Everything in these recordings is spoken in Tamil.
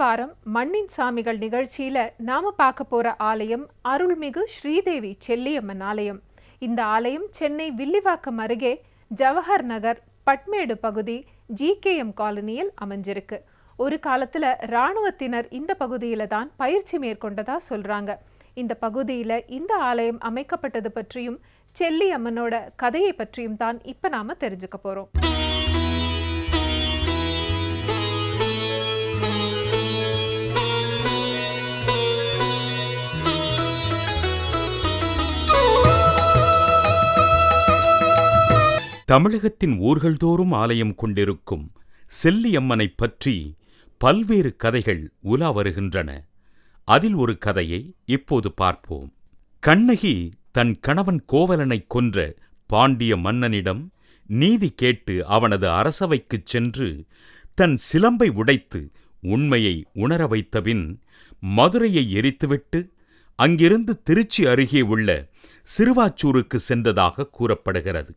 வாரம் மண்ணின் சாமிகள் நிகழ்ச்சியில நாம பார்க்க போற ஆலயம் அருள்மிகு ஸ்ரீதேவி செல்லியம்மன் ஆலயம். இந்த ஆலயம் சென்னை வில்லிவாக்கம் அருகே ஜவஹர் நகர் பட்மேடு பகுதி ஜிகேஎம் காலனியில் அமைஞ்சிருக்கு. ஒரு காலத்துல இராணுவத்தினர் இந்த பகுதியில தான் பயிற்சி மேற்கொண்டதா சொல்றாங்க. இந்த பகுதியில இந்த ஆலயம் அமைக்கப்பட்டது பற்றியும் செல்லி அம்மனோட கதையை பற்றியும் தான் இப்ப நாம தெரிஞ்சுக்க போறோம். தமிழகத்தின் ஊர்கள்தோறும் ஆலயம் கொண்டிருக்கும் செல்லியம்மனைப் பற்றி பல்வேறு கதைகள் உலா வருகின்றன. அதில் ஒரு கதையை இப்போது பார்ப்போம். கண்ணகி தன் கணவன் கோவலனைக் கொன்ற பாண்டிய மன்னனிடம் நீதி கேட்டு அவனது அரசவைக்குச் சென்று தன் சிலம்பை உடைத்து உண்மையை உணர வைத்தபின் மதுரையை எரித்துவிட்டு அங்கிருந்து திருச்சி அருகே உள்ள சிறுவாச்சூருக்கு சென்றதாக கூறப்படுகிறது.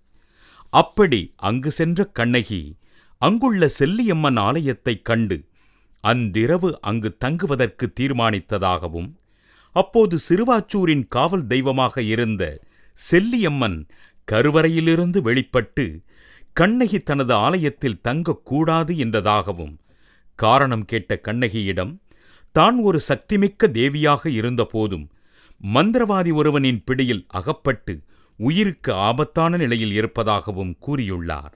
அப்படி அங்கு சென்ற கண்ணகி அங்குள்ள செல்லியம்மன் ஆலயத்தைக் கண்டு அன்றிரவு அங்கு தங்குவதற்கு தீர்மானித்ததாகவும் அப்போது சிறுவாச்சூரின் காவல் தெய்வமாக இருந்த செல்லியம்மன் கருவறையிலிருந்து வெளிப்பட்டு கண்ணகி தனது ஆலயத்தில் தங்கக்கூடாது என்றதாகவும் காரணம் கேட்ட கண்ணகியிடம் தான் ஒரு சக்திமிக்க தேவியாக இருந்தபோதும் மந்திரவாதி ஒருவனின் பிடியில் அகப்பட்டு உயிருக்கு ஆபத்தான நிலையில் இருப்பதாகவும் கூறியுள்ளார்.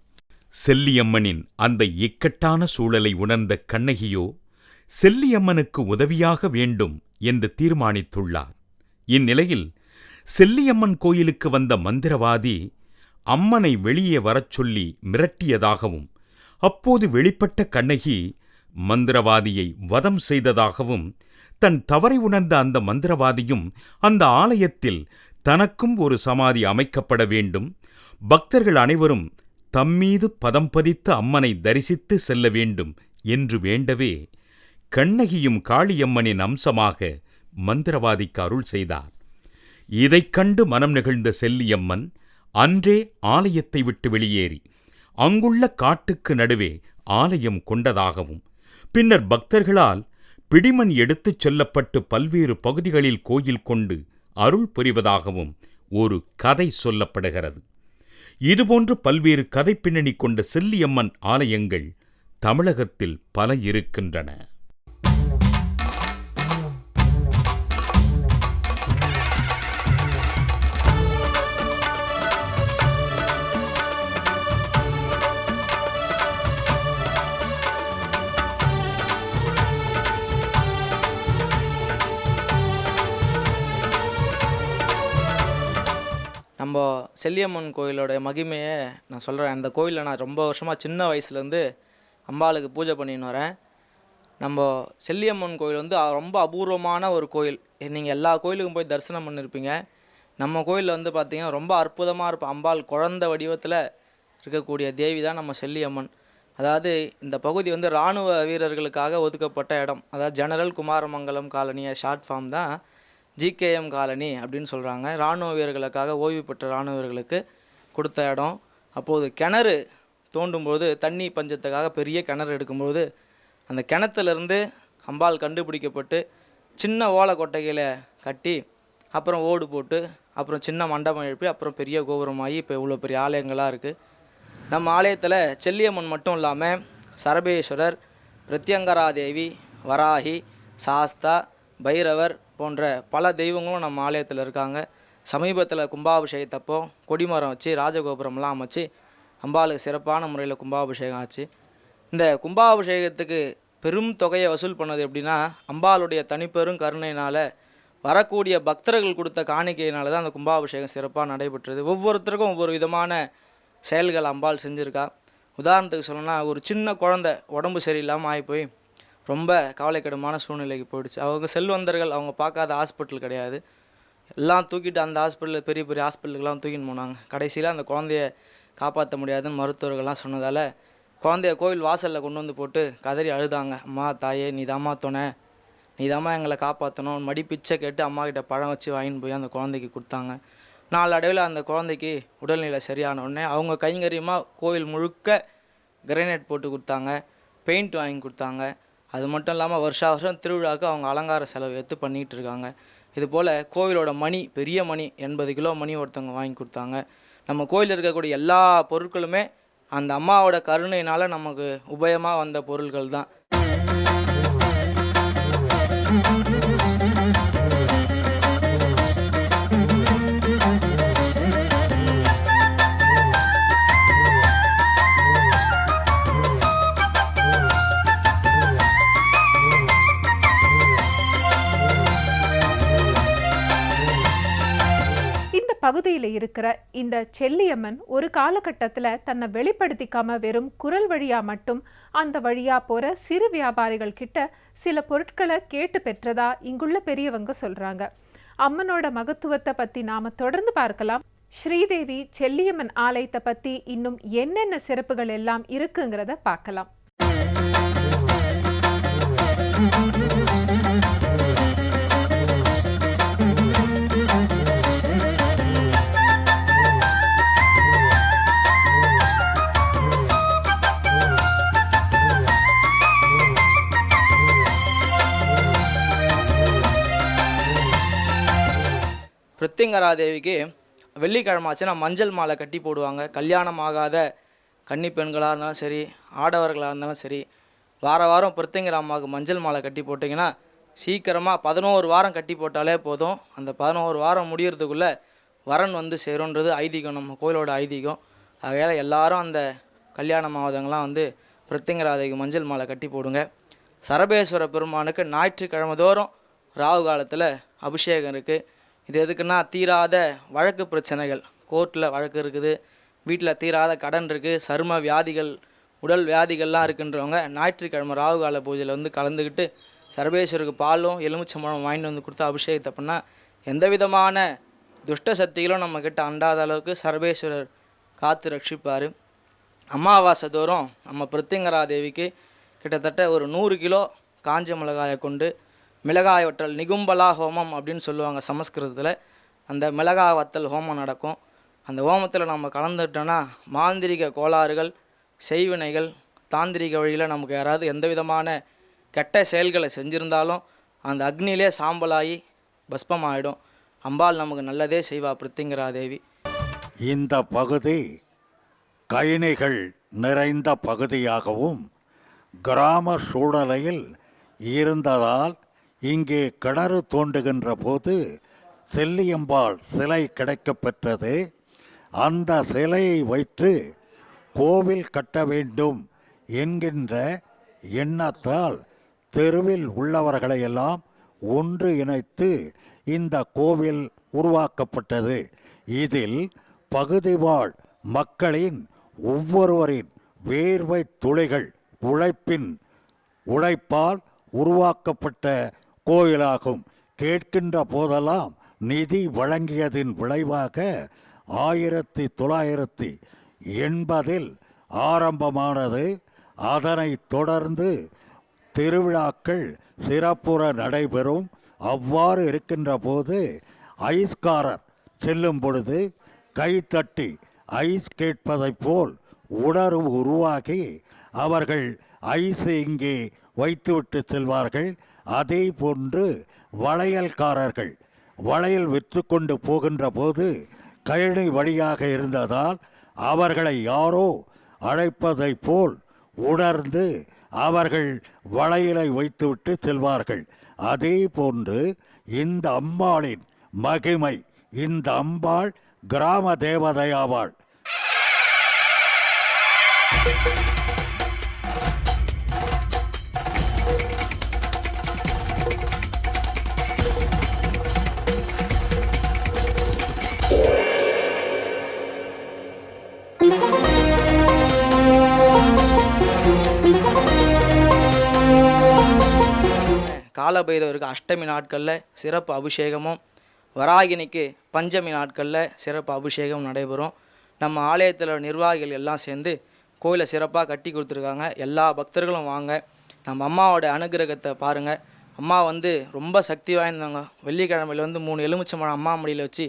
செல்லியம்மனின் அந்த இக்கட்டான சூழலை உணர்ந்த கண்ணகியோ செல்லியம்மனுக்கு உதவியாக வேண்டும் என்று தீர்மானித்துள்ளார். இந்நிலையில் செல்லியம்மன் கோயிலுக்கு வந்த மந்திரவாதி அம்மனை வெளியே வரச் சொல்லி மிரட்டியதாகவும் அப்போது வெளிப்பட்ட கண்ணகி மந்திரவாதியை வதம் செய்ததாகவும் தன் தவறை உணர்ந்த அந்த மந்திரவாதியும் அந்த ஆலயத்தில் தனக்கும் ஒரு சமாதி அமைக்கப்பட வேண்டும். பக்தர்கள் அனைவரும் தம்மீது பதம் பதித்த அம்மனை தரிசித்து செல்ல வேண்டும் என்று வேண்டவே கண்ணகியும் காளியம்மனின் அம்சமாக மந்திரவாதிக்கு அருள் செய்தார். இதைக் கண்டு மனம் நெகிழ்ந்த செல்லியம்மன் அன்றே ஆலயத்தை விட்டு வெளியேறி அங்குள்ள காட்டுக்கு நடுவே ஆலயம் கொண்டதாகவும் பின்னர் பக்தர்களால் பிடிமன் எடுத்துச் செல்லப்பட்டு பல்வேறு பகுதிகளில் கோயில் கொண்டு அருள் புரிவதாகவும் ஒரு கதை சொல்லப்படுகிறது. இதுபோன்று பல்வேறு கதை பின்னணி கொண்ட செல்லியம்மன் ஆலயங்கள் தமிழகத்தில் பல இருக்கின்றன. செல்லியம்மன் கோயிலோட மகிமையை நான் சொல்கிறேன் அந்த கோயிலில் நான் ரொம்ப வருஷமாக சின்ன வயசுலேருந்து அம்பாளுக்கு பூஜை பண்ணின்னு வரேன். நம்ம செல்லியம்மன் கோயில் வந்து ரொம்ப அபூர்வமான ஒரு கோயில். நீங்கள் எல்லா கோயிலுக்கும் போய் தரிசனம் பண்ணியிருப்பீங்க நம்ம கோயிலில் வந்து பார்த்திங்கன்னா ரொம்ப அற்புதமாக இருப்போம் அம்பாள் குழந்தை வடிவத்தில் இருக்கக்கூடிய தேவி தான் நம்ம செல்லியம்மன். அதாவது இந்த பகுதி வந்து இராணுவ வீரர்களுக்காக ஒதுக்கப்பட்ட இடம். அதாவது ஜெனரல் குமாரமங்கலம் காலனியை ஷார்ட் ஃபார்ம் தான். ஜிகேஎம் காலனி அப்படின்னு சொல்கிறாங்க இராணுவ வீரர்களுக்காக ஓய்வு பெற்ற இராணுவ வீரர்களுக்கு கொடுத்த இடம். அப்போது கிணறு தோண்டும்போது தண்ணி பஞ்சத்துக்காக பெரிய கிணறு எடுக்கும்போது அந்த கிணத்துலேருந்து அம்பாள் கண்டுபிடிக்கப்பட்டு சின்ன ஓலை கொட்டைகளை கட்டி அப்புறம் ஓடு போட்டு அப்புறம் சின்ன மண்டபம் எழுப்பி அப்புறம் பெரிய கோபுரமாகி இப்போ இவ்வளோ பெரிய ஆலயங்களாக இருக்குது நம்ம ஆலயத்தில் செல்லியம்மன் மட்டும் இல்லாமல் சரபேஸ்வரர் பிரத்யங்கராதேவி வராகி சாஸ்தா பைரவர் போன்ற பல தெய்வங்களும் நம்ம ஆலயத்தில் இருக்காங்க. சமீபத்தில் கும்பாபிஷேகத்தப்போ கொடிமரம் வச்சு ராஜகோபுரம்லாம் அமைச்சு அம்பாளுக்கு சிறப்பான முறையில் கும்பாபிஷேகம் ஆச்சு. இந்த கும்பாபிஷேகத்துக்கு பெரும் தொகையை வசூல் பண்ணது எப்படின்னா அம்பாளுடைய தனிப்பெரும் கருணையினால் வரக்கூடிய பக்தர்கள் கொடுத்த காணிக்கையினால தான் அந்த கும்பாபிஷேகம் சிறப்பாக நடைபெற்றது. ஒவ்வொருத்தருக்கும் ஒவ்வொரு விதமான செயல்கள் அம்பாள் செஞ்சுருக்கா. உதாரணத்துக்கு சொல்லணும்னா ஒரு சின்ன குழந்தை உடம்பு சரியில்லாமல் ஆகி போய் ரொம்ப கவலைக்கிடமான சூழ்நிலைக்கு போயிடுச்சு. அவங்க செல்வந்தர்கள் அவங்க பார்க்காத ஹாஸ்பிட்டல் கிடையாது. எல்லாம் தூக்கிட்டு அந்த ஹாஸ்பிட்டலில் பெரிய பெரிய ஹாஸ்பிட்டலுக்கெல்லாம் தூக்கின்னு போனாங்க. கடைசியில் அந்த குழந்தைய காப்பாற்ற முடியாதுன்னு மருத்துவர்கள்லாம் சொன்னதால் குழந்தைய கோவில் வாசலில் கொண்டு வந்து போட்டு கதறி அழுதாங்க. அம்மா தாயே நீ தாம்மா துணை. நீ தாம்மா எங்களை காப்பாற்றணும் மடி பிச்சை கேட்டு அம்மா கிட்ட பழம் வச்சு வாங்கின்னு போய் அந்த குழந்தைக்கு கொடுத்தாங்க. நாளடைவில் அந்த குழந்தைக்கு உடல்நிலை சரியான உடனே அவங்க கைங்கரியமாக கோயில் முழுக்க கிரைனைட் போட்டு கொடுத்தாங்க. பெயிண்ட் வாங்கி கொடுத்தாங்க. அது மட்டும் இல்லாமல் வருஷா வருஷம் திருவிழாவுக்கு அவங்க அலங்கார செலவு எடுத்து பண்ணிகிட்டு இருக்காங்க. இதுபோல் கோவிலோட மணி பெரிய மணி எண்பது கிலோ மணி ஒருத்தவங்க வாங்கி கொடுத்தாங்க. நம்ம கோயிலில் இருக்கக்கூடிய எல்லா பொருட்களுமே அந்த அம்மாவோட கருணையினால் நமக்கு உபயமாக வந்த பொருள்கள் தான். பகுதியில் இருக்கிற இந்த செல்லியம்மன் ஒரு காலகட்டத்தில் தன்னை வெளிப்படுத்திக்காம வெறும் குரல் வழியாக மட்டும் அந்த வழியா போகிற சிறு வியாபாரிகள் கிட்ட சில பொருட்களை கேட்டு பெற்றதா இங்குள்ள பெரியவங்க சொல்கிறாங்க அம்மனோட மகத்துவத்தை பற்றி நாம தொடர்ந்து பார்க்கலாம். ஸ்ரீதேவி செல்லியம்மன் ஆலயத்தை பற்றி இன்னும் என்னென்ன சிறப்புகள் எல்லாம் இருக்குங்கிறத பார்க்கலாம். பிருத்திங்கராதேவிக்கு வெள்ளிக்கிழமை ஆச்சுன்னா மஞ்சள் மாலை கட்டி போடுவாங்க. கல்யாணம் ஆகாத கன்னி பெண்களாக இருந்தாலும் சரி ஆடவர்களாக இருந்தாலும் சரி வார வாரம் பிருத்திங்கர அம்மாவுக்கு மஞ்சள் மாலை கட்டி போட்டிங்கன்னா சீக்கிரமாக பதினோரு வாரம் கட்டி போட்டாலே போதும். அந்த பதினோரு வாரம் முடியறதுக்குள்ளே வரன் வந்து சேரும்ன்றது ஐதீகம். நம்ம கோயிலோட ஐதீகம். ஆகையால் எல்லாரும் அந்த கல்யாணம் ஆகாதவங்களாம் வந்து பிருத்திங்கராதேவிக்கு மஞ்சள் மாலை கட்டி போடுங்க. சரபேஸ்வர பெருமானுக்கு ஞாயிற்றுக்கிழமை தோறும் ராகு காலத்தில் அபிஷேகம் இருக்குது இது எதுக்குன்னா தீராத வழக்கு பிரச்சனைகள். கோர்ட்டில் வழக்கு இருக்குது. வீட்டில் தீராத கடன் இருக்குது சரும வியாதிகள் உடல் வியாதிகள்லாம் இருக்குன்றவங்க ஞாயிற்றுக்கிழமை ராகு கால பூஜையில் வந்து கலந்துக்கிட்டு சர்வேஸ்வருக்கு பாலும் எலுமிச்சம்பழம் வாங்கிட்டு வந்து கொடுத்து அபிஷேகத்தை பண்ணால் எந்த விதமான துஷ்ட சக்திகளும் நம்மக்கிட்ட அண்டாத அளவுக்கு சர்வேஸ்வரர் காத்து ரட்சிப்பார். அமாவாசை தோறும் நம்ம பிருத்திங்கரா தேவிக்கு கிட்டத்தட்ட ஒரு நூறு கிலோ காஞ்ச மிளகாயை கொண்டு மிளகாய் வற்றல் நிகும்பலா ஹோமம் அப்படின்னு சொல்லுவாங்க சமஸ்கிருதத்தில். அந்த மிளகாய் வத்தல் ஹோமம் நடக்கும். அந்த ஹோமத்தில் நம்ம கலந்துட்டோன்னா மாந்திரிக கோளாறுகள் செய்வினைகள் தாந்திரிக வழியில் நமக்கு யாராவது எந்த விதமான கெட்ட செயல்களை செஞ்சுருந்தாலும் அந்த அக்னியிலே சாம்பலாகி பஸ்பமாயிடும். அம்பாள் நமக்கு நல்லதே செய்வா பிருத்திங்கரா தேவி. இந்த பகுதி கயனிகள் நிறைந்த பகுதியாகவும் கிராம சூழலையில் இருந்ததால் இங்கே கிணறு தோண்டுகின்ற போது செல்லியம்பாள் சிலை கிடைக்கப்பெற்றது அந்த சிலையை வைத்து கோவில் கட்ட வேண்டும் என்கின்ற எண்ணத்தால் தெருவில் உள்ளவர்களையெல்லாம் ஒன்று இணைத்து இந்த கோவில் உருவாக்கப்பட்டது. இதில் பகுதிவாழ் மக்களின் ஒவ்வொருவரின் வேர்வை துளிகள் உழைப்பின் உழைப்பால் உருவாக்கப்பட்ட கோயிலாகும். கேட்கின்ற போதெல்லாம் நிதி வழங்கியதின் விளைவாக ஆயிரத்தி தொள்ளாயிரத்தி எண்பதில் ஆரம்பமானது. அதனைத் தொடர்ந்து திருவிழாக்கள் சிறப்புற நடைபெறும். அவ்வாறு இருக்கின்ற போது ஐஸ்காரர் செல்லும் பொழுது கைத்தட்டி ஐஸ் கேட்பதைப் போல் உணர்வு உருவாகி அவர்கள் ஐஸ் இங்கே வைத்துவிட்டு செல்வார்கள். அதே போன்று வளையல்காரர்கள் வளையல் விற்று கொண்டு போகின்ற போது கழனி வழியாக இருந்ததால் அவர்களை யாரோ அழைப்பதைப் போல் உணர்ந்து அவர்கள் வளையலை வைத்துவிட்டு செல்வார்கள். அதே போன்று இந்த அம்பாளின் மகிமை இந்த அம்பாள் கிராம தேவதையாவாள். காலபைரவருக்கு அஷ்டமி நாட்களில் சிறப்பு அபிஷேகமும் வராகினிக்கு பஞ்சமி நாட்களில் சிறப்பு அபிஷேகம் நடைபெறும். நம்ம ஆலயத்தில் நிர்வாகிகள் எல்லாம் சேர்ந்து கோயிலை சிறப்பாக கட்டி கொடுத்துருக்காங்க. எல்லா பக்தர்களும் வாங்க. நம்ம அம்மாவோட அனுகிரகத்தை பாருங்கள் அம்மா வந்து ரொம்ப சக்தி வாய்ந்தவங்க. வெள்ளிக்கிழமையில வந்து மூணு எலுமிச்சம்பழம் அம்மா மடியில் வச்சு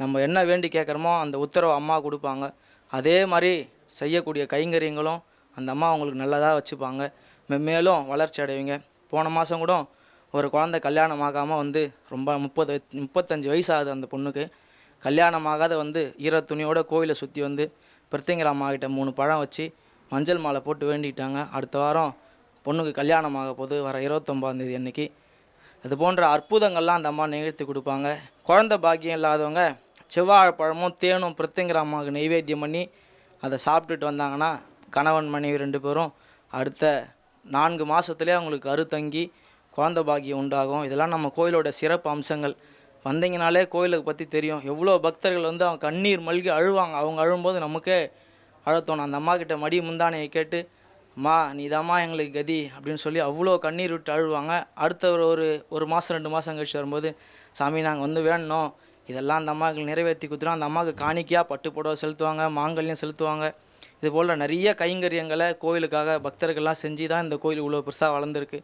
நம்ம என்ன வேண்டி கேட்குறோமோ அந்த உத்தரவு அம்மா கொடுப்பாங்க. அதே மாதிரி செய்யக்கூடிய கைங்கரியங்களும் அந்த அம்மா அவங்களுக்கு நல்லதாக வச்சுப்பாங்க. மென்மேலும் வளர்ச்சி அடைவீங்க. போன மாதம் கூட ஒரு குழந்தை கல்யாணம் ஆகாமல் வந்து ரொம்ப முப்பது முப்பத்தஞ்சு வயசு ஆகுது அந்த பொண்ணுக்கு. கல்யாணம் ஆகாத வந்து ஈர துணியோட கோயிலை சுற்றி வந்து பிரத்திங்கரா மூணு பழம் வச்சு மஞ்சள் மாலை போட்டு வேண்டிக்கிட்டாங்க அடுத்த வாரம் பொண்ணுக்கு கல்யாணம் ஆக போது வர இருபத்தொம்பதாந்தேதி அன்னைக்கு. அது போன்ற அற்புதங்கள்லாம் அந்த அம்மா நிகழ்த்தி கொடுப்பாங்க. குழந்தை பாக்கியம் இல்லாதவங்க செவ்வாழைப்பழமும் தேனும் பிரத்திங்கிற அம்மாவுக்கு நெய்வேத்தியம் பண்ணி அதை சாப்பிட்டுட்டு வந்தாங்கன்னா கணவன் மனைவி ரெண்டு பேரும் அடுத்த நான்கு மாதத்துலேயே அவங்களுக்கு கருத்தங்கி குழந்த பாக்கியம் உண்டாகும். இதெல்லாம் நம்ம கோயிலோட சிறப்பு அம்சங்கள். வந்தீங்கனாலே கோயிலுக்கு பற்றி தெரியும். எவ்வளோ பக்தர்கள் வந்து அவங்க கண்ணீர் மல்கி அழுவாங்க. அவங்க அழும்போது நமக்கே அழத்தோணும் அந்த அம்மா கிட்ட மடி முந்தானையை கேட்டு அம்மா நீதாம்மா எங்களுக்கு கதி அப்படின்னு சொல்லி அவ்வளோ கண்ணீர் விட்டு அழுவாங்க. அடுத்த ஒரு ஒரு ஒரு மாதம் ரெண்டு மாதம் கழிச்சு வரும்போது சாமி நாங்கள் வந்து வேணும் இதெல்லாம் அந்த அம்மாவுக்கு நிறைவேற்றி கொடுத்துரும் அந்த அம்மாவுக்கு காணிக்கையாக பட்டு புடவை செலுத்துவாங்க மாங்கல்யம் செலுத்துவாங்க. இது போல் நிறைய கைங்கரியங்களை கோயிலுக்காக பக்தர்கள்லாம் செஞ்சு தான் இந்த கோயில் இவ்வளோ பெருசாக வளர்ந்துருக்கு.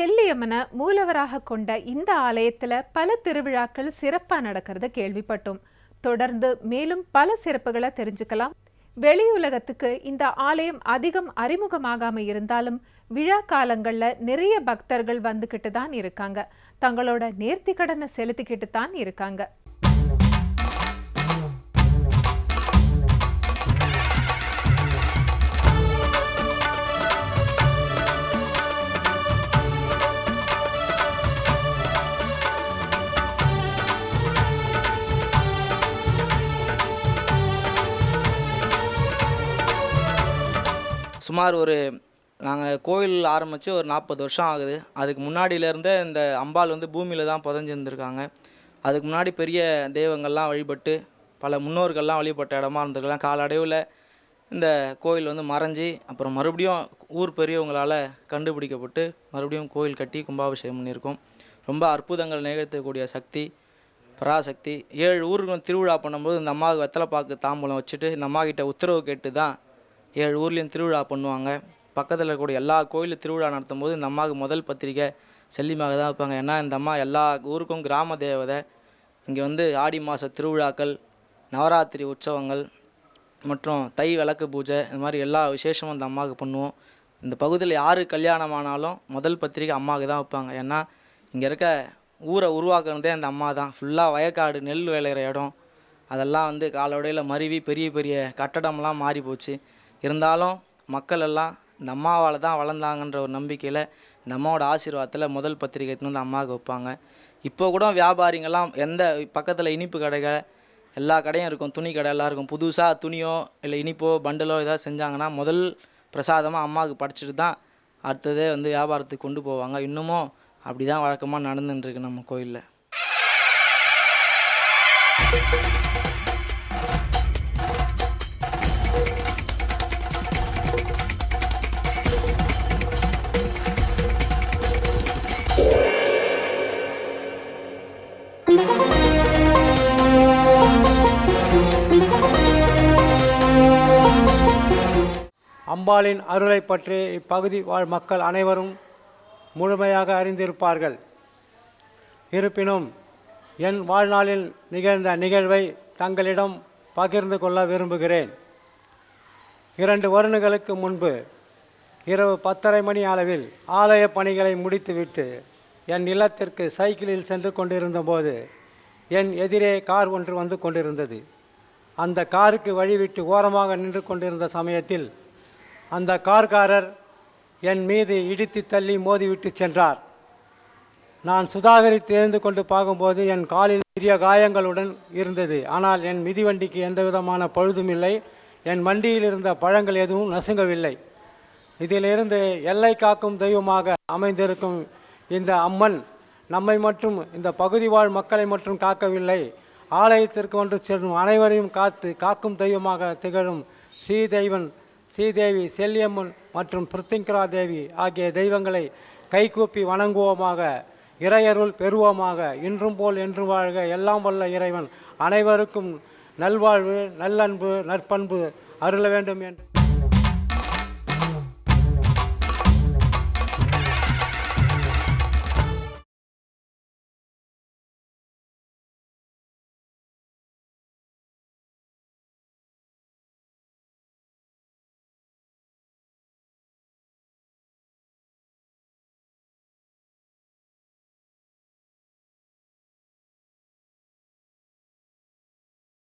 செல்லியம்மனை மூலவராக கொண்ட இந்த ஆலயத்துல பல திருவிழாக்கள் சிறப்பா நடக்கிறத கேள்விப்பட்டோம். தொடர்ந்து மேலும் பல சிறப்புகளை தெரிஞ்சுக்கலாம். வெளியுலகத்துக்கு இந்த ஆலயம் அதிகம் அறிமுகமாகாம இருந்தாலும் விழா காலங்கள்ல நிறைய பக்தர்கள் வந்துகிட்டு தான் இருக்காங்க. தங்களோட நேர்த்தி கடனை செலுத்திக்கிட்டு தான் இருக்காங்க. சுமார் ஒரு நாங்கள் கோயில் ஆரம்பித்து ஒரு நாற்பது வருஷம் ஆகுது. அதுக்கு முன்னாடியிலேருந்தே இந்த அம்பாள் வந்து பூமியில் தான் புதஞ்சிருந்துருக்காங்க. அதுக்கு முன்னாடி பெரிய தெய்வங்கள்லாம் வழிபட்டு பல முன்னோர்கள்லாம் வழிபட்ட இடமா இருந்திருக்கலாம். காலடைவில் இந்த கோயில் வந்து மறைஞ்சி அப்புறம் மறுபடியும் ஊர் பெரியவங்களால் கண்டுபிடிக்கப்பட்டு மறுபடியும் கோயில் கட்டி கும்பாபிஷேகம் பண்ணியிருக்கோம். ரொம்ப அற்புதங்கள் நிகழ்த்தக்கூடிய சக்தி பராசக்தி. ஏழு ஊருக்கு திருவிழா பண்ணும்போது இந்த அம்மாவுக்கு வெத்தலைப்பாக்கு தாம்பூலம் வச்சுட்டு இந்த அம்மா கிட்ட உத்தரவு கேட்டு தான் ஏழு ஊர்லேயும் திருவிழா பண்ணுவாங்க. பக்கத்தில் இருக்கக்கூடிய எல்லா கோயிலும் திருவிழா நடத்தும் போது இந்த அம்மாவுக்கு முதல் பத்திரிக்கை செல்லிமாக தான் வைப்பாங்க. ஏன்னா இந்த அம்மா எல்லா ஊருக்கும் கிராம தேவதை. இங்கே வந்து ஆடி மாத திருவிழாக்கள் நவராத்திரி உற்சவங்கள் மற்றும் தை விளக்கு பூஜை இந்த மாதிரி எல்லா விசேஷமும் இந்த அம்மாவுக்கு பண்ணுவோம். இந்த பகுதியில் யார் கல்யாணம் ஆனாலும் முதல் பத்திரிக்கை அம்மாவுக்கு தான் வைப்பாங்க. ஏன்னா இங்கே இருக்க ஊரை உருவாக்குனதே அந்த அம்மா தான். ஃபுல்லாக வயக்காடு நெல் விளையிற இடம். அதெல்லாம் வந்து காலோடையில் மருவி பெரிய பெரிய கட்டடம்லாம் மாறி போச்சு. இருந்தாலும் மக்கள் எல்லாம் இந்த அம்மாவால் தான் வளர்ந்தாங்கன்ற ஒரு நம்பிக்கையில் இந்த அம்மாவோட ஆசீர்வாதத்தில் முதல் பத்திரிக்கை எடுத்துன்னு வந்து அம்மாவுக்கு வைப்பாங்க. இப்போ கூட வியாபாரிங்கள்லாம் எந்த பக்கத்தில் இனிப்பு கடைகள் எல்லா கடையும் இருக்கும் துணி கடை எல்லாம் இருக்கும். புதுசாக துணியோ இல்லை இனிப்போ பண்டலோ ஏதாவது செஞ்சாங்கன்னா முதல் பிரசாதமாக அம்மாவுக்கு படைச்சிட்டு தான் அடுத்ததே வந்து வியாபாரத்துக்கு கொண்டு போவாங்க. இன்னமும் அப்படி தான் வழக்கமாக நடந்துட்டுருக்கு நம்ம கோயிலில். அம்பாளின் அருளை பற்றி இப்பகுதி வாழ் மக்கள் அனைவரும் முழுமையாக அறிந்திருப்பார்கள். இருப்பினும் என் வாழ்நாளில் நிகழ்ந்த நிகழ்வை தங்களிடம் பகிர்ந்து கொள்ள விரும்புகிறேன். இரண்டு வருடங்களுக்கு முன்பு இரவு பத்தரை மணி அளவில் ஆலய பணிகளை முடித்துவிட்டு என் இல்லத்திற்கு சைக்கிளில் சென்று கொண்டிருந்தபோது என் எதிரே கார் ஒன்று வந்து கொண்டிருந்தது. அந்த காருக்கு வழிவிட்டு ஓரமாக நின்று கொண்டிருந்த சமயத்தில் அந்த கார்காரர் என் மீது இடித்து தள்ளி மோதிவிட்டு சென்றார். நான் சுதாகரி தேர்ந்து கொண்டு பார்க்கும்போது என் காலில் சிறிய காயங்களுடன் இருந்தது. ஆனால் என் மிதிவண்டிக்கு எந்த விதமான பழுதும் இல்லை. என் வண்டியில் இருந்த பழங்கள் எதுவும் நசுங்கவில்லை. இதிலிருந்து எல்லை காக்கும் தெய்வமாக அமைந்திருக்கும் இந்த அம்மன் நம்மை மற்றும் இந்த பகுதி வாழ் மக்களை மட்டும் காக்கவில்லை. ஆலயத்திற்கு ஒன்று செல்லும் அனைவரையும் காத்து காக்கும் தெய்வமாக திகழும் ஸ்ரீதெய்வன் ஸ்ரீதேவி செல்லியம்மன் மற்றும் பிருத்திங்கரா தேவி ஆகிய தெய்வங்களை கைகூப்பி வணங்குவோமாக இறையருள் பெறுவோமாக இன்றும் போல் என்று வாழ்க எல்லாம் வல்ல இறைவன். அனைவருக்கும் நல்வாழ்வு நல்லன்பு நற்பண்பு அருள வேண்டும் என்று